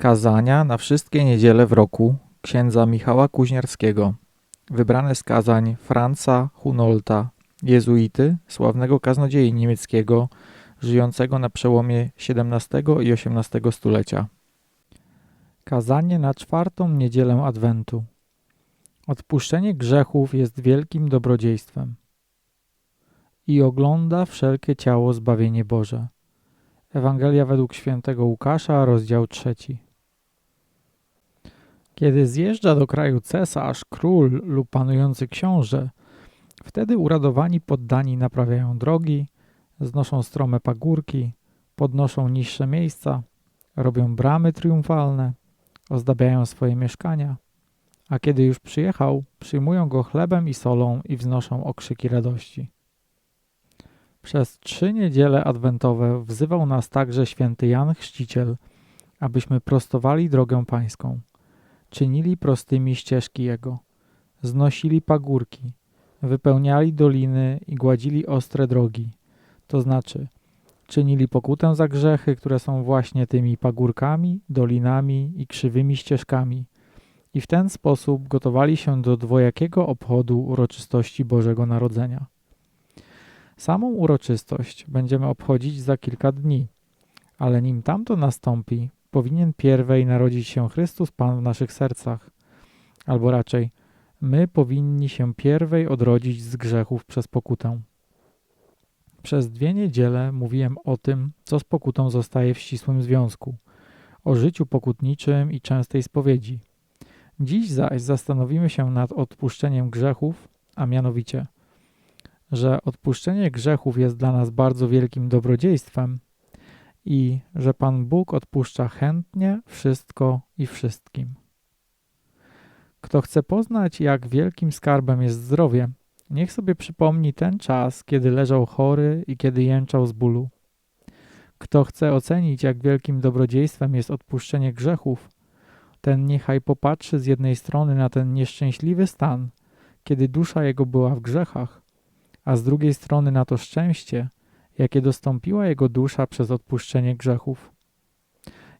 Kazania na wszystkie niedziele w roku księdza Michała Kuźniarskiego. Wybrane z kazań Franza Hunolta, jezuity, sławnego kaznodziei niemieckiego, żyjącego na przełomie XVII i XVIII stulecia. Kazanie na czwartą niedzielę Adwentu. Odpuszczenie grzechów jest wielkim dobrodziejstwem i ogląda wszelkie ciało zbawienie Boże. Ewangelia według świętego Łukasza, rozdział trzeci. Kiedy zjeżdża do kraju cesarz, król lub panujący książę, wtedy uradowani poddani naprawiają drogi, znoszą strome pagórki, podnoszą niższe miejsca, robią bramy triumfalne, ozdabiają swoje mieszkania, a kiedy już przyjechał, przyjmują go chlebem i solą i wznoszą okrzyki radości. Przez trzy niedziele adwentowe wzywał nas także święty Jan Chrzciciel, abyśmy prostowali drogę pańską, czynili prostymi ścieżki Jego, znosili pagórki, wypełniali doliny i gładzili ostre drogi, to znaczy czynili pokutę za grzechy, które są właśnie tymi pagórkami, dolinami i krzywymi ścieżkami. I w ten sposób gotowali się do dwojakiego obchodu uroczystości Bożego Narodzenia. Samą uroczystość będziemy obchodzić za kilka dni, ale nim tamto nastąpi, powinien pierwej narodzić się Chrystus Pan w naszych sercach, albo raczej my powinni się pierwej odrodzić z grzechów przez pokutę. Przez dwie niedziele mówiłem o tym, co z pokutą zostaje w ścisłym związku, o życiu pokutniczym i częstej spowiedzi. Dziś zaś zastanowimy się nad odpuszczeniem grzechów, a mianowicie – że odpuszczenie grzechów jest dla nas bardzo wielkim dobrodziejstwem i że Pan Bóg odpuszcza chętnie wszystko i wszystkim. Kto chce poznać, jak wielkim skarbem jest zdrowie, niech sobie przypomni ten czas, kiedy leżał chory i kiedy jęczał z bólu. Kto chce ocenić, jak wielkim dobrodziejstwem jest odpuszczenie grzechów, ten niechaj popatrzy z jednej strony na ten nieszczęśliwy stan, kiedy dusza jego była w grzechach, a z drugiej strony na to szczęście, jakie dostąpiła jego dusza przez odpuszczenie grzechów.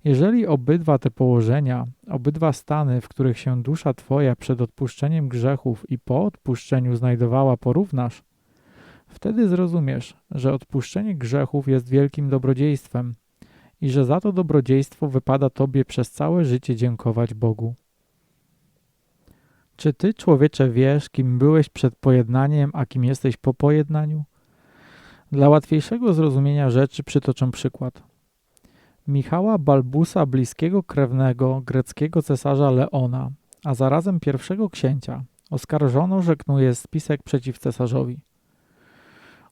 Jeżeli obydwa te położenia, obydwa stany, w których się dusza Twoja przed odpuszczeniem grzechów i po odpuszczeniu znajdowała, porównasz, wtedy zrozumiesz, że odpuszczenie grzechów jest wielkim dobrodziejstwem i że za to dobrodziejstwo wypada Tobie przez całe życie dziękować Bogu. Czy ty, człowiecze, wiesz, kim byłeś przed pojednaniem, a kim jesteś po pojednaniu? Dla łatwiejszego zrozumienia rzeczy przytoczę przykład. Michała Balbusa, bliskiego krewnego greckiego cesarza Leona, a zarazem pierwszego księcia, oskarżono, że knuje spisek przeciw cesarzowi.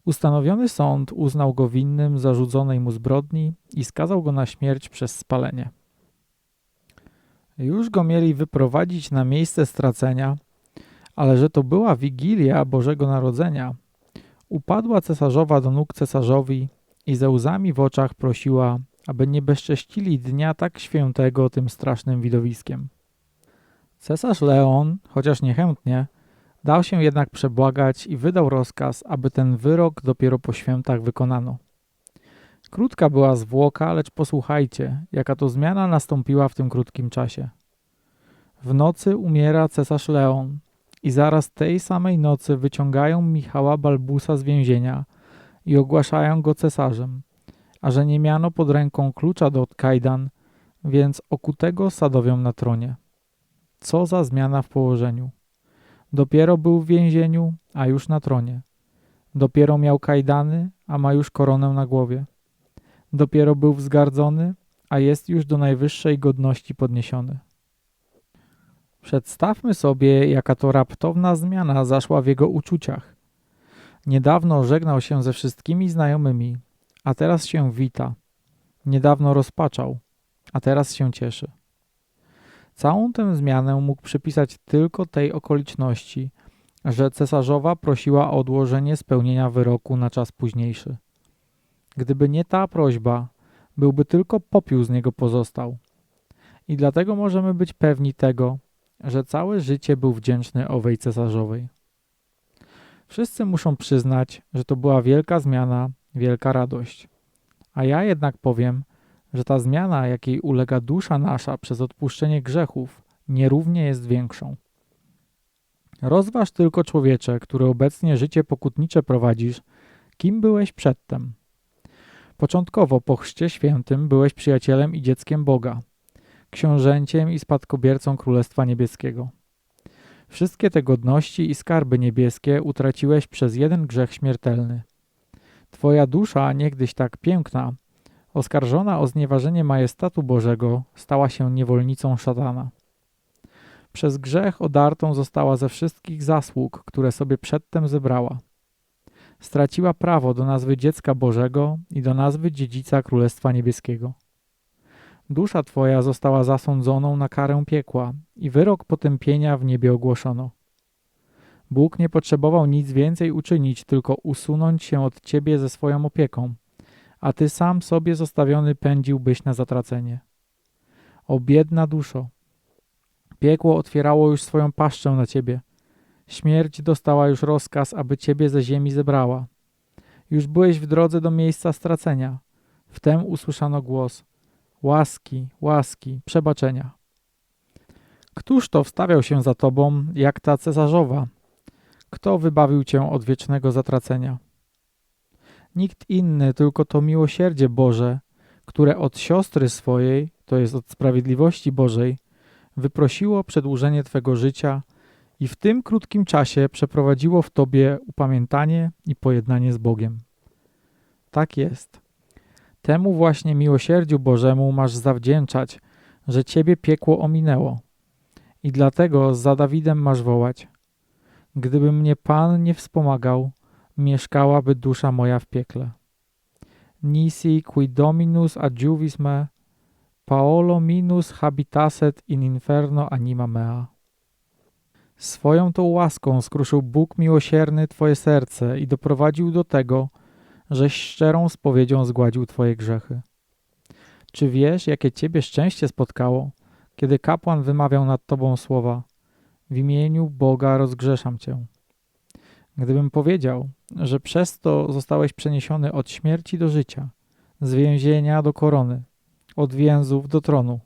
Ustanowiony sąd uznał go winnym zarzuconej mu zbrodni i skazał go na śmierć przez spalenie. Już go mieli wyprowadzić na miejsce stracenia, ale że to była Wigilia Bożego Narodzenia, upadła cesarzowa do nóg cesarzowi i ze łzami w oczach prosiła, aby nie bezcześcili dnia tak świętego tym strasznym widowiskiem. Cesarz Leon, chociaż niechętnie, dał się jednak przebłagać i wydał rozkaz, aby ten wyrok dopiero po świętach wykonano. Krótka była zwłoka, lecz posłuchajcie, jaka to zmiana nastąpiła w tym krótkim czasie. W nocy umiera cesarz Leon i zaraz tej samej nocy wyciągają Michała Balbusa z więzienia i ogłaszają go cesarzem, a że nie miano pod ręką klucza do kajdan, więc okutego sadowią na tronie. Co za zmiana w położeniu. Dopiero był w więzieniu, a już na tronie. Dopiero miał kajdany, a ma już koronę na głowie. Dopiero był wzgardzony, a jest już do najwyższej godności podniesiony. Przedstawmy sobie, jaka to raptowna zmiana zaszła w jego uczuciach. Niedawno żegnał się ze wszystkimi znajomymi, a teraz się wita. Niedawno rozpaczał, a teraz się cieszy. Całą tę zmianę mógł przypisać tylko tej okoliczności, że cesarzowa prosiła o odłożenie spełnienia wyroku na czas późniejszy. Gdyby nie ta prośba, byłby tylko popiół z niego pozostał. I dlatego możemy być pewni tego, że całe życie był wdzięczny owej cesarzowej. Wszyscy muszą przyznać, że to była wielka zmiana, wielka radość. A ja jednak powiem, że ta zmiana, jakiej ulega dusza nasza przez odpuszczenie grzechów, nierównie jest większą. Rozważ tylko człowiecze, który obecnie życie pokutnicze prowadzisz, kim byłeś przedtem. Początkowo po chrzcie świętym byłeś przyjacielem i dzieckiem Boga, książęciem i spadkobiercą Królestwa Niebieskiego. Wszystkie te godności i skarby niebieskie utraciłeś przez jeden grzech śmiertelny. Twoja dusza, niegdyś tak piękna, oskarżona o znieważenie majestatu Bożego, stała się niewolnicą szatana. Przez grzech odartą została ze wszystkich zasług, które sobie przedtem zebrała. Straciła prawo do nazwy dziecka Bożego i do nazwy dziedzica Królestwa Niebieskiego. Dusza twoja została zasądzoną na karę piekła i wyrok potępienia w niebie ogłoszono. Bóg nie potrzebował nic więcej uczynić, tylko usunąć się od ciebie ze swoją opieką, a ty sam sobie zostawiony pędziłbyś na zatracenie. O biedna duszo! Piekło otwierało już swoją paszczę na ciebie. Śmierć dostała już rozkaz, aby ciebie ze ziemi zebrała. Już byłeś w drodze do miejsca stracenia. Wtem usłyszano głos – łaski, łaski, przebaczenia. Któż to wstawiał się za tobą, jak ta cesarzowa? Kto wybawił cię od wiecznego zatracenia? Nikt inny, tylko to miłosierdzie Boże, które od siostry swojej, to jest od sprawiedliwości Bożej, wyprosiło przedłużenie Twego życia i w tym krótkim czasie przeprowadziło w Tobie upamiętanie i pojednanie z Bogiem. Tak jest. Temu właśnie miłosierdziu Bożemu masz zawdzięczać, że ciebie piekło ominęło. I dlatego za Dawidem masz wołać. Gdyby mnie Pan nie wspomagał, mieszkałaby dusza moja w piekle. Nisi qui dominus adjuvis me, paolo minus habitaset in inferno anima mea. Swoją tą łaską skruszył Bóg miłosierny Twoje serce i doprowadził do tego, żeś szczerą spowiedzią zgładził Twoje grzechy. Czy wiesz, jakie Ciebie szczęście spotkało, kiedy kapłan wymawiał nad Tobą słowa w imieniu Boga rozgrzeszam Cię? Gdybym powiedział, że przez to zostałeś przeniesiony od śmierci do życia, z więzienia do korony, od więzów do tronu,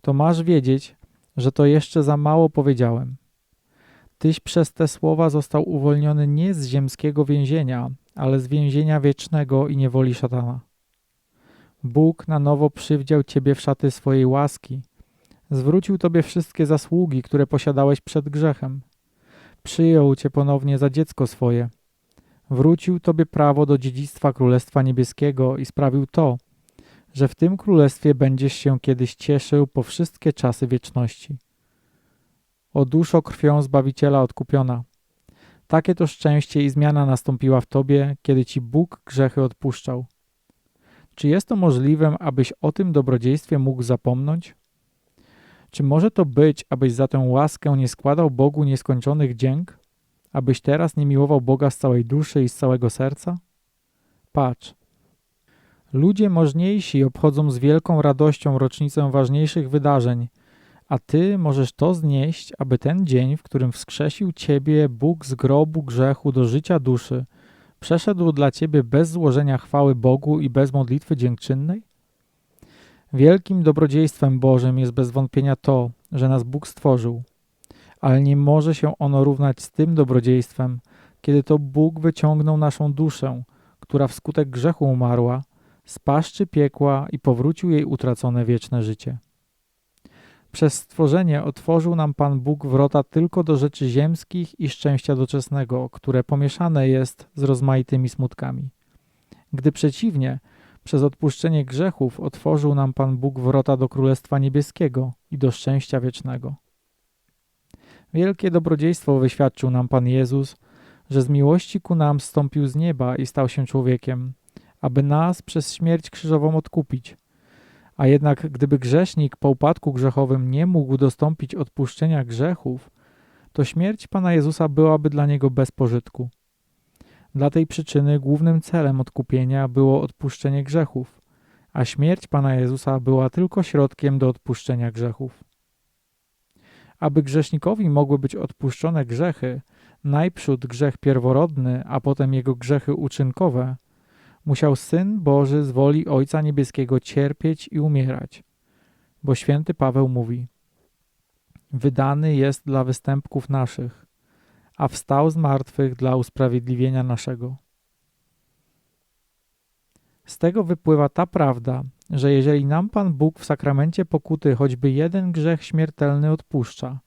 to masz wiedzieć, że to jeszcze za mało powiedziałem. Tyś przez te słowa został uwolniony nie z ziemskiego więzienia, ale z więzienia wiecznego i niewoli szatana. Bóg na nowo przywdział Ciebie w szaty swojej łaski. Zwrócił Tobie wszystkie zasługi, które posiadałeś przed grzechem. Przyjął Cię ponownie za dziecko swoje. Wrócił Tobie prawo do dziedzictwa Królestwa Niebieskiego i sprawił to, że w tym królestwie będziesz się kiedyś cieszył po wszystkie czasy wieczności. O duszo krwią Zbawiciela odkupiona – takie to szczęście i zmiana nastąpiła w tobie, kiedy ci Bóg grzechy odpuszczał. Czy jest to możliwe, abyś o tym dobrodziejstwie mógł zapomnieć? Czy może to być, abyś za tę łaskę nie składał Bogu nieskończonych dzięk? Abyś teraz nie miłował Boga z całej duszy i z całego serca? Patrz. Ludzie możniejsi obchodzą z wielką radością rocznicę ważniejszych wydarzeń – a ty możesz to znieść, aby ten dzień, w którym wskrzesił ciebie Bóg z grobu grzechu do życia duszy, przeszedł dla ciebie bez złożenia chwały Bogu i bez modlitwy dziękczynnej? Wielkim dobrodziejstwem Bożym jest bez wątpienia to, że nas Bóg stworzył, ale nie może się ono równać z tym dobrodziejstwem, kiedy to Bóg wyciągnął naszą duszę, która wskutek grzechu umarła, z paszczy piekła i powrócił jej utracone wieczne życie. Przez stworzenie otworzył nam Pan Bóg wrota tylko do rzeczy ziemskich i szczęścia doczesnego, które pomieszane jest z rozmaitymi smutkami. Gdy przeciwnie, przez odpuszczenie grzechów otworzył nam Pan Bóg wrota do Królestwa Niebieskiego i do szczęścia wiecznego. Wielkie dobrodziejstwo wyświadczył nam Pan Jezus, że z miłości ku nam zstąpił z nieba i stał się człowiekiem, aby nas przez śmierć krzyżową odkupić – a jednak gdyby grzesznik po upadku grzechowym nie mógł dostąpić odpuszczenia grzechów, to śmierć Pana Jezusa byłaby dla niego bez pożytku. Dla tej przyczyny głównym celem odkupienia było odpuszczenie grzechów, a śmierć Pana Jezusa była tylko środkiem do odpuszczenia grzechów. Aby grzesznikowi mogły być odpuszczone grzechy, najprzód grzech pierworodny, a potem jego grzechy uczynkowe, musiał Syn Boży z woli Ojca Niebieskiego cierpieć i umierać. Bo święty Paweł mówi: Wydany jest dla występków naszych, a wstał z martwych dla usprawiedliwienia naszego. Z tego wypływa ta prawda, że jeżeli nam Pan Bóg w sakramencie pokuty choćby jeden grzech śmiertelny odpuszcza,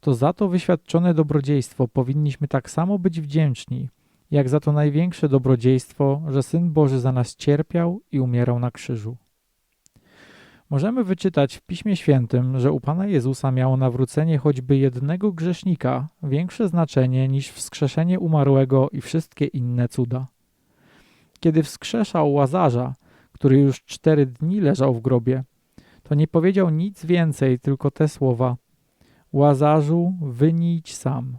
to za to wyświadczone dobrodziejstwo powinniśmy tak samo być wdzięczni, jak za to największe dobrodziejstwo, że Syn Boży za nas cierpiał i umierał na krzyżu. Możemy wyczytać w Piśmie Świętym, że u Pana Jezusa miało nawrócenie choćby jednego grzesznika większe znaczenie niż wskrzeszenie umarłego i wszystkie inne cuda. Kiedy wskrzeszał Łazarza, który już cztery dni leżał w grobie, to nie powiedział nic więcej, tylko te słowa Łazarzu, wynijdź sam.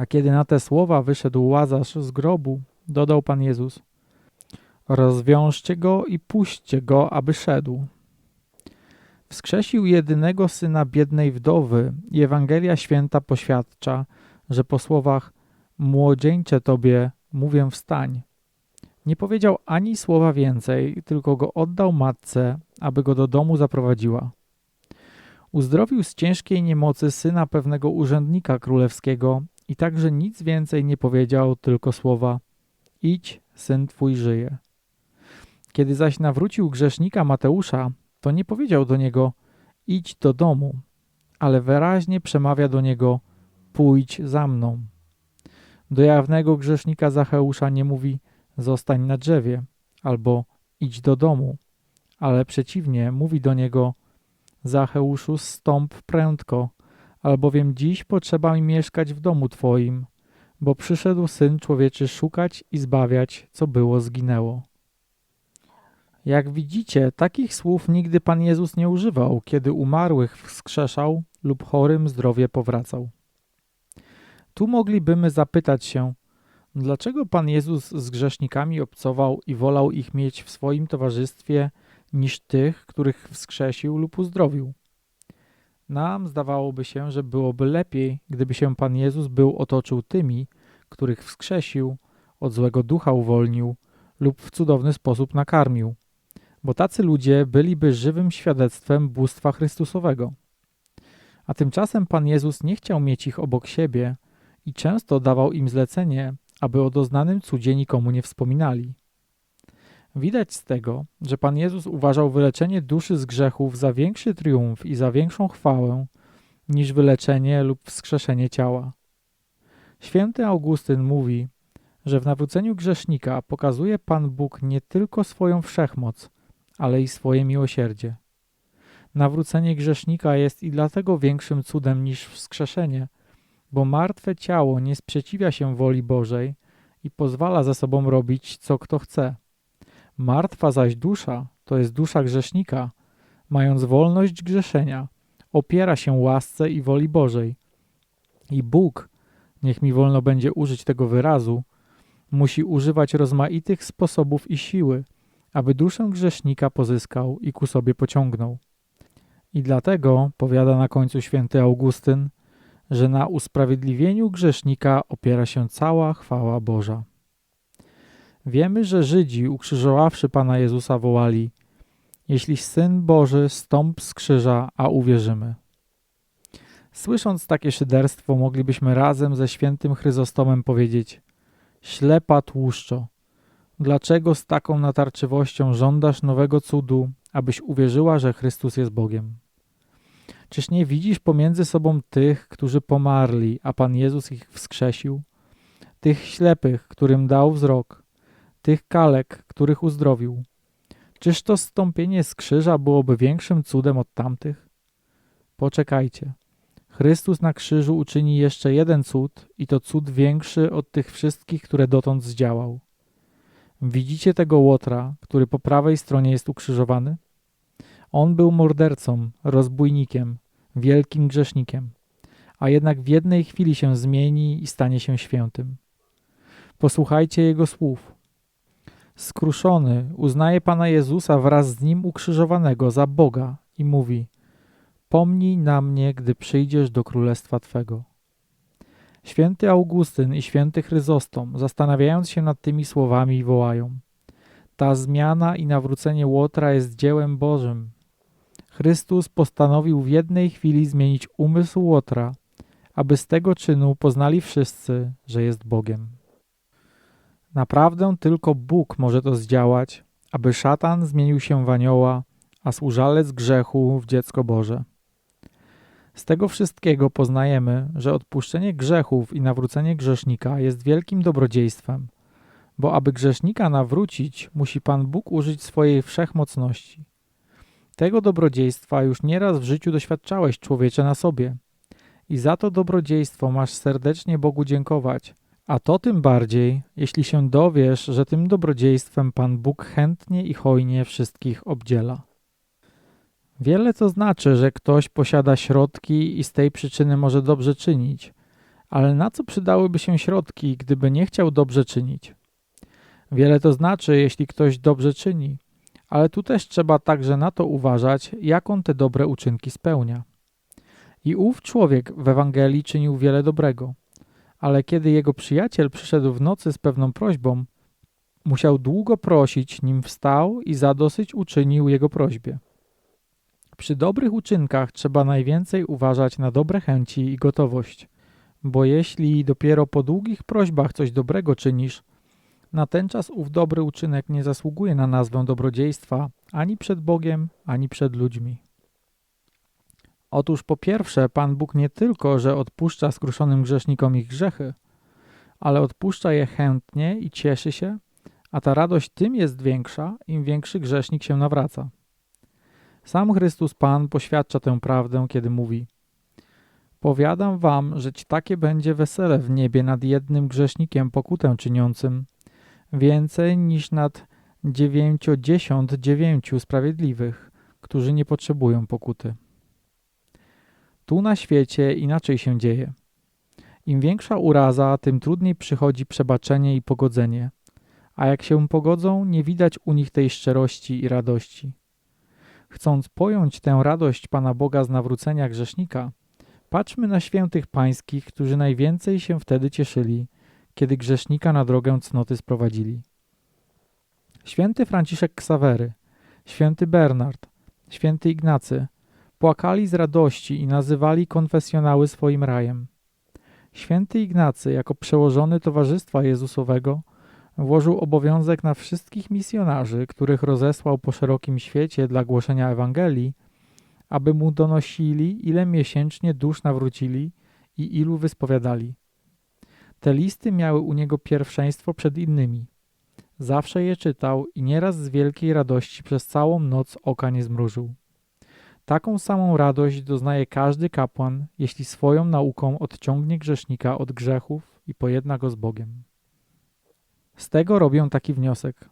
A kiedy na te słowa wyszedł Łazarz z grobu, dodał Pan Jezus Rozwiążcie go i puśćcie go, aby szedł. Wskrzesił jedynego syna biednej wdowy i Ewangelia Święta poświadcza, że po słowach Młodzieńcze tobie mówię wstań. Nie powiedział ani słowa więcej, tylko go oddał matce, aby go do domu zaprowadziła. Uzdrowił z ciężkiej niemocy syna pewnego urzędnika królewskiego i także nic więcej nie powiedział, tylko słowa idź, syn twój żyje. Kiedy zaś nawrócił grzesznika Mateusza, to nie powiedział do niego idź do domu, ale wyraźnie przemawia do niego pójdź za mną. Do jawnego grzesznika Zacheusza nie mówi zostań na drzewie albo idź do domu, ale przeciwnie mówi do niego Zacheuszu stąp prędko, albowiem dziś potrzeba mi mieszkać w domu Twoim, bo przyszedł Syn Człowieczy szukać i zbawiać, co było zginęło. Jak widzicie, takich słów nigdy Pan Jezus nie używał, kiedy umarłych wskrzeszał lub chorym zdrowie powracał. Tu moglibyśmy zapytać się, dlaczego Pan Jezus z grzesznikami obcował i wolał ich mieć w swoim towarzystwie niż tych, których wskrzesił lub uzdrowił? Nam zdawałoby się, że byłoby lepiej, gdyby się Pan Jezus był otoczył tymi, których wskrzesił, od złego ducha uwolnił lub w cudowny sposób nakarmił bo tacy ludzie byliby żywym świadectwem bóstwa Chrystusowego. A tymczasem Pan Jezus nie chciał mieć ich obok siebie i często dawał im zlecenie, aby o doznanym cudzie nikomu nie wspominali. Widać z tego, że Pan Jezus uważał wyleczenie duszy z grzechów za większy triumf i za większą chwałę niż wyleczenie lub wskrzeszenie ciała. Święty Augustyn mówi, że w nawróceniu grzesznika pokazuje Pan Bóg nie tylko swoją wszechmoc, ale i swoje miłosierdzie. Nawrócenie grzesznika jest i dlatego większym cudem niż wskrzeszenie, bo martwe ciało nie sprzeciwia się woli Bożej i pozwala za sobą robić, co kto chce. Martwa zaś dusza, to jest dusza grzesznika, mając wolność grzeszenia, opiera się łasce i woli Bożej. I Bóg, niech mi wolno będzie użyć tego wyrazu, musi używać rozmaitych sposobów i siły, aby duszę grzesznika pozyskał i ku sobie pociągnął. I dlatego, powiada na końcu święty Augustyn, że na usprawiedliwieniu grzesznika opiera się cała chwała Boża. Wiemy, że Żydzi, ukrzyżowawszy Pana Jezusa, wołali Jeśli Syn Boży, stąp z krzyża, a uwierzymy. Słysząc takie szyderstwo, moglibyśmy razem ze świętym Chryzostomem powiedzieć Ślepa tłuszczo, Dlaczego z taką natarczywością żądasz nowego cudu, abyś uwierzyła, że Chrystus jest Bogiem? Czyż nie widzisz pomiędzy sobą tych, którzy pomarli, a Pan Jezus ich wskrzesił? Tych ślepych, którym dał wzrok, tych kalek, których uzdrowił. Czyż to stąpienie z krzyża byłoby większym cudem od tamtych? Poczekajcie. Chrystus na krzyżu uczyni jeszcze jeden cud i to cud większy od tych wszystkich, które dotąd zdziałał. Widzicie tego łotra, który po prawej stronie jest ukrzyżowany? On był mordercą, rozbójnikiem, wielkim grzesznikiem, a jednak w jednej chwili się zmieni i stanie się świętym. Posłuchajcie jego słów. Skruszony uznaje Pana Jezusa wraz z Nim ukrzyżowanego za Boga i mówi Pomnij na mnie, gdy przyjdziesz do Królestwa Twego. Święty Augustyn i święty Chryzostom, zastanawiając się nad tymi słowami, wołają: Ta zmiana i nawrócenie Łotra jest dziełem Bożym. Chrystus postanowił w jednej chwili zmienić umysł Łotra, aby z tego czynu poznali wszyscy, że jest Bogiem. Naprawdę tylko Bóg może to zdziałać, aby szatan zmienił się w anioła, a służalec grzechu w dziecko Boże. Z tego wszystkiego poznajemy, że odpuszczenie grzechów i nawrócenie grzesznika jest wielkim dobrodziejstwem, bo aby grzesznika nawrócić, musi Pan Bóg użyć swojej wszechmocności. Tego dobrodziejstwa już nieraz w życiu doświadczałeś, człowiecze, na sobie. I za to dobrodziejstwo masz serdecznie Bogu dziękować, a to tym bardziej, jeśli się dowiesz, że tym dobrodziejstwem Pan Bóg chętnie i hojnie wszystkich obdziela. Wiele to znaczy, że ktoś posiada środki i z tej przyczyny może dobrze czynić, ale na co przydałyby się środki, gdyby nie chciał dobrze czynić? Wiele to znaczy, jeśli ktoś dobrze czyni, ale tu też trzeba także na to uważać, jak on te dobre uczynki spełnia. I ów człowiek w Ewangelii czynił wiele dobrego, ale kiedy jego przyjaciel przyszedł w nocy z pewną prośbą, musiał długo prosić, nim wstał i zadosyć uczynił jego prośbie. Przy dobrych uczynkach trzeba najwięcej uważać na dobre chęci i gotowość, bo jeśli dopiero po długich prośbach coś dobrego czynisz, na ten czas ów dobry uczynek nie zasługuje na nazwę dobrodziejstwa ani przed Bogiem, ani przed ludźmi. Otóż po pierwsze, Pan Bóg nie tylko, że odpuszcza skruszonym grzesznikom ich grzechy, ale odpuszcza je chętnie i cieszy się, a ta radość tym jest większa, im większy grzesznik się nawraca. Sam Chrystus Pan poświadcza tę prawdę, kiedy mówi Powiadam wam, że takie będzie wesele w niebie nad jednym grzesznikiem pokutę czyniącym, więcej niż nad dziewięćdziesiąt dziewięciu sprawiedliwych, którzy nie potrzebują pokuty. Tu na świecie inaczej się dzieje. Im większa uraza, tym trudniej przychodzi przebaczenie i pogodzenie, a jak się pogodzą, nie widać u nich tej szczerości i radości. Chcąc pojąć tę radość Pana Boga z nawrócenia grzesznika, patrzmy na świętych pańskich, którzy najwięcej się wtedy cieszyli, kiedy grzesznika na drogę cnoty sprowadzili. Święty Franciszek Ksawery, święty Bernard, święty Ignacy płakali z radości i nazywali konfesjonały swoim rajem. Święty Ignacy, jako przełożony Towarzystwa Jezusowego, włożył obowiązek na wszystkich misjonarzy, których rozesłał po szerokim świecie dla głoszenia Ewangelii, aby mu donosili, ile miesięcznie dusz nawrócili i ilu wyspowiadali. Te listy miały u niego pierwszeństwo przed innymi. Zawsze je czytał i nieraz z wielkiej radości przez całą noc oka nie zmrużył. Taką samą radość doznaje każdy kapłan, jeśli swoją nauką odciągnie grzesznika od grzechów i pojedna go z Bogiem. Z tego robią taki wniosek.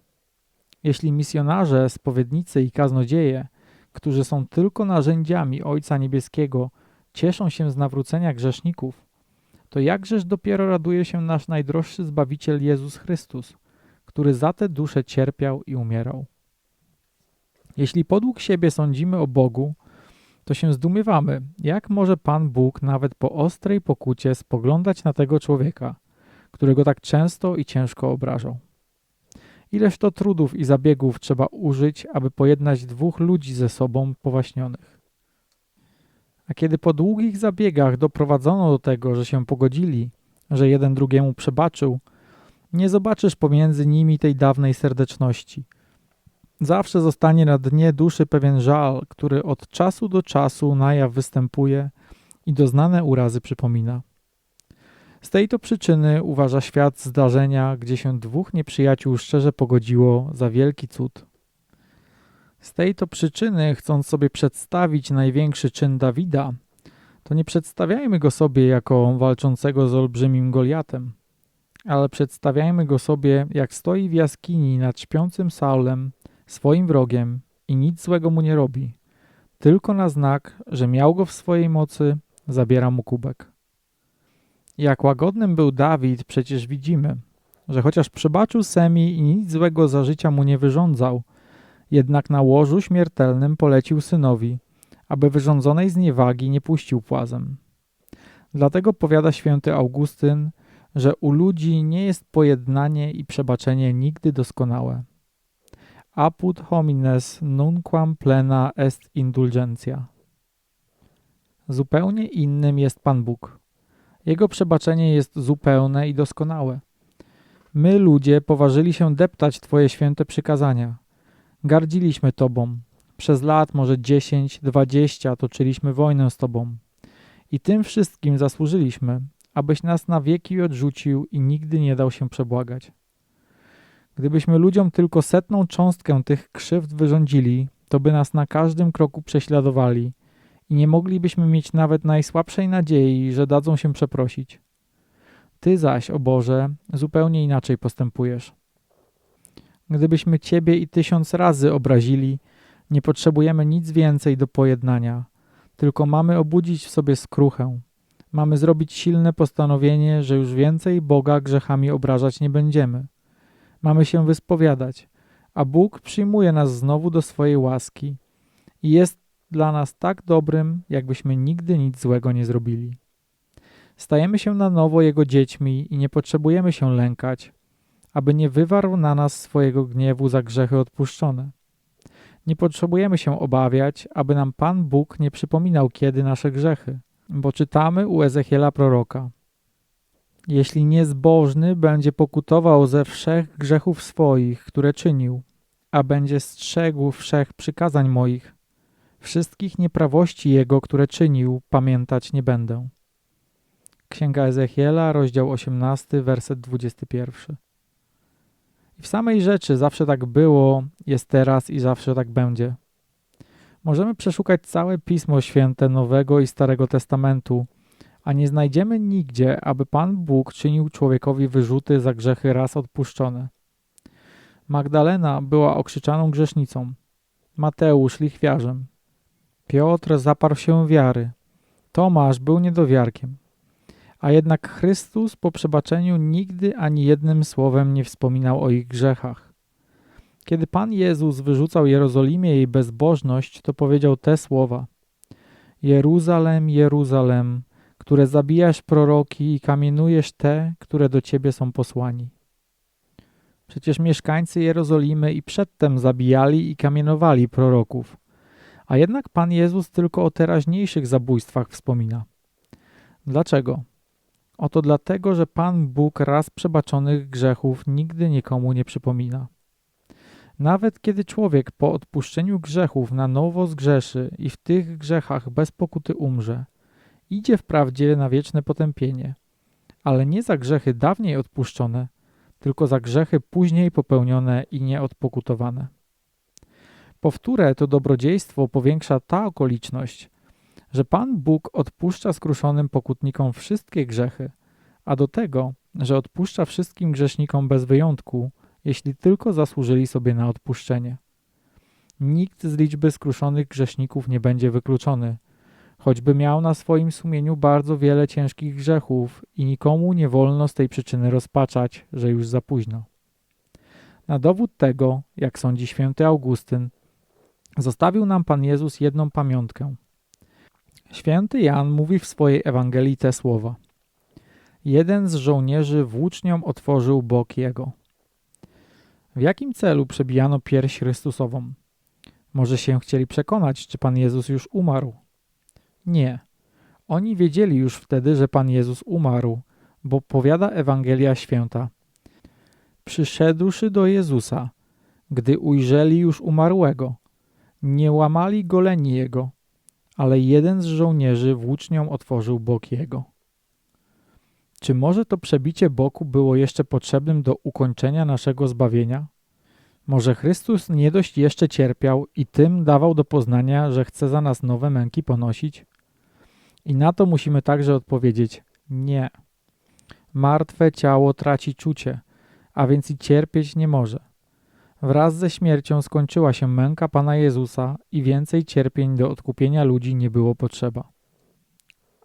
Jeśli misjonarze, spowiednicy i kaznodzieje, którzy są tylko narzędziami Ojca Niebieskiego, cieszą się z nawrócenia grzeszników, to jakżeż dopiero raduje się nasz najdroższy Zbawiciel Jezus Chrystus, który za te dusze cierpiał i umierał. Jeśli podług siebie sądzimy o Bogu, to się zdumiewamy, jak może Pan Bóg nawet po ostrej pokucie spoglądać na tego człowieka, którego tak często i ciężko obrażał. Ileż to trudów i zabiegów trzeba użyć, aby pojednać dwóch ludzi ze sobą powaśnionych. A kiedy po długich zabiegach doprowadzono do tego, że się pogodzili, że jeden drugiemu przebaczył, nie zobaczysz pomiędzy nimi tej dawnej serdeczności. Zawsze zostanie na dnie duszy pewien żal, który od czasu do czasu na jaw występuje i doznane urazy przypomina. Z tej to przyczyny uważa świat zdarzenia, gdzie się dwóch nieprzyjaciół szczerze pogodziło za wielki cud. Z tej to przyczyny, chcąc sobie przedstawić największy czyn Dawida, to nie przedstawiajmy go sobie jako walczącego z olbrzymim Goliatem, ale przedstawiajmy go sobie, jak stoi w jaskini nad śpiącym Saulem, swoim wrogiem i nic złego mu nie robi, tylko na znak, że miał go w swojej mocy, zabiera mu kubek. Jak łagodnym był Dawid, przecież widzimy, że chociaż przebaczył Semi i nic złego za życia mu nie wyrządzał, jednak na łożu śmiertelnym polecił synowi, aby wyrządzonej zniewagi nie puścił płazem. Dlatego powiada święty Augustyn, że u ludzi nie jest pojednanie i przebaczenie nigdy doskonałe. Apud homines nunquam plena est indulgentia. Zupełnie innym jest Pan Bóg. Jego przebaczenie jest zupełne i doskonałe. My, ludzie, poważyli się deptać Twoje święte przykazania. Gardziliśmy Tobą. Przez lat, może dziesięć, dwadzieścia, toczyliśmy wojnę z Tobą. I tym wszystkim zasłużyliśmy, abyś nas na wieki odrzucił i nigdy nie dał się przebłagać. Gdybyśmy ludziom tylko setną cząstkę tych krzywd wyrządzili, to by nas na każdym kroku prześladowali i nie moglibyśmy mieć nawet najsłabszej nadziei, że dadzą się przeprosić. Ty zaś, o Boże, zupełnie inaczej postępujesz. Gdybyśmy Ciebie i tysiąc razy obrazili, nie potrzebujemy nic więcej do pojednania, tylko mamy obudzić w sobie skruchę. Mamy zrobić silne postanowienie, że już więcej Boga grzechami obrażać nie będziemy. Mamy się wyspowiadać, a Bóg przyjmuje nas znowu do swojej łaski i jest dla nas tak dobrym, jakbyśmy nigdy nic złego nie zrobili. Stajemy się na nowo Jego dziećmi i nie potrzebujemy się lękać, aby nie wywarł na nas swojego gniewu za grzechy odpuszczone. Nie potrzebujemy się obawiać, aby nam Pan Bóg nie przypominał kiedy nasze grzechy, bo czytamy u Ezechiela proroka. Jeśli niezbożny będzie pokutował ze wszech grzechów swoich, które czynił, a będzie strzegł wszech przykazań moich, wszystkich nieprawości jego, które czynił, pamiętać nie będę. Księga Ezechiela, rozdział 18, werset 21. I w samej rzeczy zawsze tak było, jest teraz i zawsze tak będzie. Możemy przeszukać całe Pismo Święte Nowego i Starego Testamentu, a nie znajdziemy nigdzie, aby Pan Bóg czynił człowiekowi wyrzuty za grzechy raz odpuszczone. Magdalena była okrzyczaną grzesznicą, Mateusz lichwiarzem, Piotr zaparł się wiary, Tomasz był niedowiarkiem. A jednak Chrystus po przebaczeniu nigdy ani jednym słowem nie wspominał o ich grzechach. Kiedy Pan Jezus wyrzucał Jerozolimie jej bezbożność, to powiedział te słowa: Jeruzalem, Jeruzalem, które zabijasz proroki i kamienujesz te, które do ciebie są posłani. Przecież mieszkańcy Jerozolimy i przedtem zabijali i kamienowali proroków, a jednak Pan Jezus tylko o teraźniejszych zabójstwach wspomina. Dlaczego? Oto dlatego, że Pan Bóg raz przebaczonych grzechów nigdy nikomu nie przypomina. Nawet kiedy człowiek po odpuszczeniu grzechów na nowo zgrzeszy i w tych grzechach bez pokuty umrze, idzie wprawdzie na wieczne potępienie, ale nie za grzechy dawniej odpuszczone, tylko za grzechy później popełnione i nieodpokutowane. Powtórę to dobrodziejstwo powiększa ta okoliczność, że Pan Bóg odpuszcza skruszonym pokutnikom wszystkie grzechy, a do tego, że odpuszcza wszystkim grzesznikom bez wyjątku, jeśli tylko zasłużyli sobie na odpuszczenie. Nikt z liczby skruszonych grzeszników nie będzie wykluczony, choćby miał na swoim sumieniu bardzo wiele ciężkich grzechów i nikomu nie wolno z tej przyczyny rozpaczać, że już za późno. Na dowód tego, jak sądzi święty Augustyn, zostawił nam Pan Jezus jedną pamiątkę – Święty Jan mówi w swojej Ewangelii te słowa. Jeden z żołnierzy włócznią otworzył bok jego. W jakim celu przebijano pierś Chrystusową? Może się chcieli przekonać, czy Pan Jezus już umarł? Nie. Oni wiedzieli już wtedy, że Pan Jezus umarł, bo powiada Ewangelia Święta. Przyszedłszy do Jezusa, gdy ujrzeli już umarłego, nie łamali goleni Jego, ale jeden z żołnierzy włócznią otworzył bok jego. Czy może to przebicie boku było jeszcze potrzebnym do ukończenia naszego zbawienia? Może Chrystus nie dość jeszcze cierpiał i tym dawał do poznania, że chce za nas nowe męki ponosić? I na to musimy także odpowiedzieć nie. Martwe ciało traci czucie, a więc i cierpieć nie może. Wraz ze śmiercią skończyła się męka Pana Jezusa i więcej cierpień do odkupienia ludzi nie było potrzeba.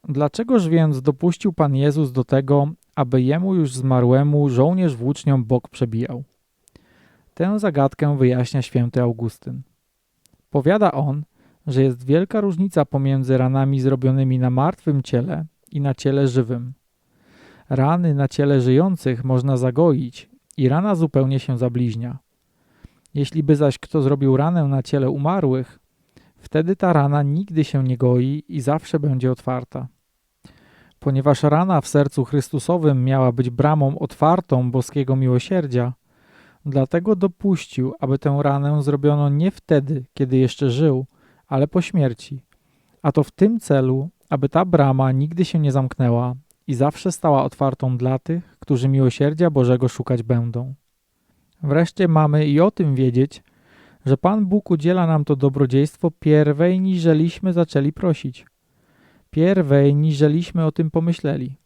Dlaczegoż więc dopuścił Pan Jezus do tego, aby jemu już zmarłemu żołnierz włócznią bok przebijał? Tę zagadkę wyjaśnia święty Augustyn. Powiada on, że jest wielka różnica pomiędzy ranami zrobionymi na martwym ciele i na ciele żywym. Rany na ciele żyjących można zagoić i rana zupełnie się zabliźnia. Jeśli by zaś kto zrobił ranę na ciele umarłych, wtedy ta rana nigdy się nie goi i zawsze będzie otwarta. Ponieważ rana w sercu Chrystusowym miała być bramą otwartą boskiego miłosierdzia, dlatego dopuścił, aby tę ranę zrobiono nie wtedy, kiedy jeszcze żył, ale po śmierci, a to w tym celu, aby ta brama nigdy się nie zamknęła i zawsze stała otwartą dla tych, którzy miłosierdzia Bożego szukać będą. Wreszcie mamy i o tym wiedzieć, że Pan Bóg udziela nam to dobrodziejstwo pierwej, niżeliśmy zaczęli prosić. Pierwej, niżeliśmy o tym pomyśleli.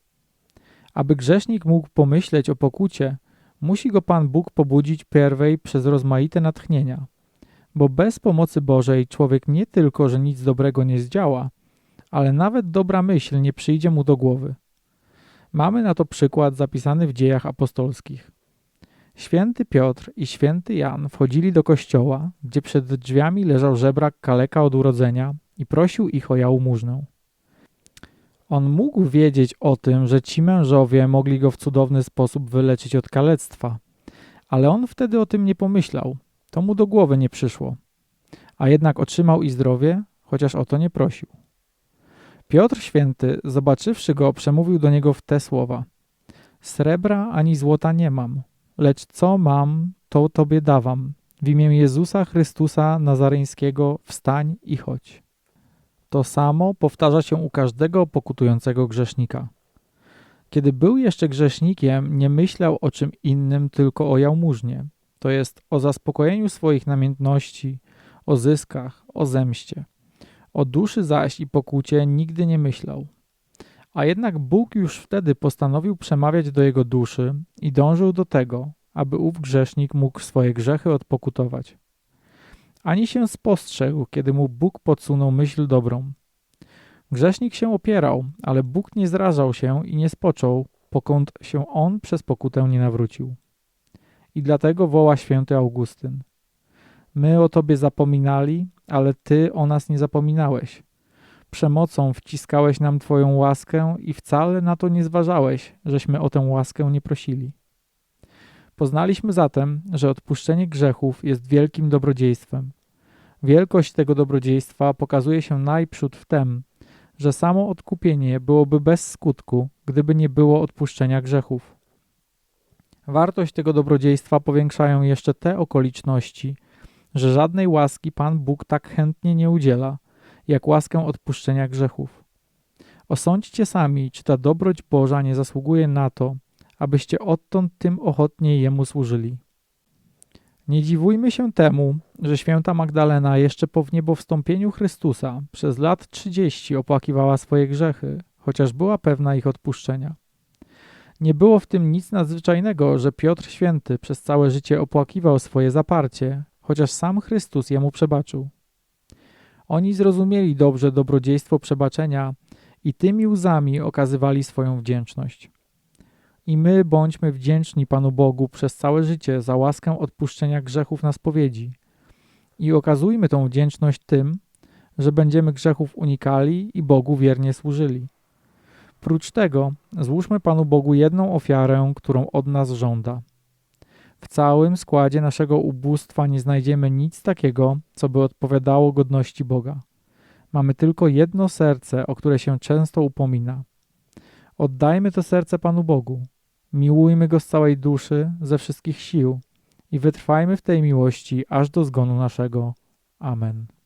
Aby grzesznik mógł pomyśleć o pokucie, musi go Pan Bóg pobudzić pierwej przez rozmaite natchnienia. Bo bez pomocy Bożej człowiek nie tylko, że nic dobrego nie zdziała, ale nawet dobra myśl nie przyjdzie mu do głowy. Mamy na to przykład zapisany w dziejach apostolskich. Święty Piotr i święty Jan wchodzili do kościoła, gdzie przed drzwiami leżał żebrak kaleka od urodzenia i prosił ich o jałmużnę. On mógł wiedzieć o tym, że ci mężowie mogli go w cudowny sposób wyleczyć od kalectwa, ale on wtedy o tym nie pomyślał. To mu do głowy nie przyszło. A jednak otrzymał i zdrowie, chociaż o to nie prosił. Piotr Święty, zobaczywszy go, przemówił do niego w te słowa: Srebra ani złota nie mam, lecz co mam, to tobie dawam. W imię Jezusa Chrystusa Nazareńskiego wstań i chodź. To samo powtarza się u każdego pokutującego grzesznika. Kiedy był jeszcze grzesznikiem, nie myślał o czym innym, tylko o jałmużnie, to jest o zaspokojeniu swoich namiętności, o zyskach, o zemście. O duszy zaś i pokucie nigdy nie myślał. A jednak Bóg już wtedy postanowił przemawiać do jego duszy i dążył do tego, aby ów grzesznik mógł swoje grzechy odpokutować. Ani się spostrzegł, kiedy mu Bóg podsunął myśl dobrą. Grzesznik się opierał, ale Bóg nie zrażał się i nie spoczął, pokąd się on przez pokutę nie nawrócił. I dlatego woła święty Augustyn. My o Tobie zapominali, ale Ty o nas nie zapominałeś. Przemocą wciskałeś nam Twoją łaskę i wcale na to nie zważałeś, żeśmy o tę łaskę nie prosili. Poznaliśmy zatem, że odpuszczenie grzechów jest wielkim dobrodziejstwem. Wielkość tego dobrodziejstwa pokazuje się najprzód w tym, że samo odkupienie byłoby bez skutku, gdyby nie było odpuszczenia grzechów. Wartość tego dobrodziejstwa powiększają jeszcze te okoliczności, że żadnej łaski Pan Bóg tak chętnie nie udziela, jak łaskę odpuszczenia grzechów. Osądźcie sami, czy ta dobroć Boża nie zasługuje na to, abyście odtąd tym ochotniej Jemu służyli. Nie dziwujmy się temu, że święta Magdalena jeszcze po wniebowstąpieniu Chrystusa przez lat trzydzieści opłakiwała swoje grzechy, chociaż była pewna ich odpuszczenia. Nie było w tym nic nadzwyczajnego, że Piotr Święty przez całe życie opłakiwał swoje zaparcie, chociaż sam Chrystus jemu przebaczył. Oni zrozumieli dobrze dobrodziejstwo przebaczenia i tymi łzami okazywali swoją wdzięczność. I my bądźmy wdzięczni Panu Bogu przez całe życie za łaskę odpuszczenia grzechów na spowiedzi. I okazujmy tą wdzięczność tym, że będziemy grzechów unikali i Bogu wiernie służyli. Prócz tego złóżmy Panu Bogu jedną ofiarę, którą od nas żąda. W całym składzie naszego ubóstwa nie znajdziemy nic takiego, co by odpowiadało godności Boga. Mamy tylko jedno serce, o które się często upomina. Oddajmy to serce Panu Bogu. Miłujmy Go z całej duszy, ze wszystkich sił i wytrwajmy w tej miłości aż do zgonu naszego. Amen.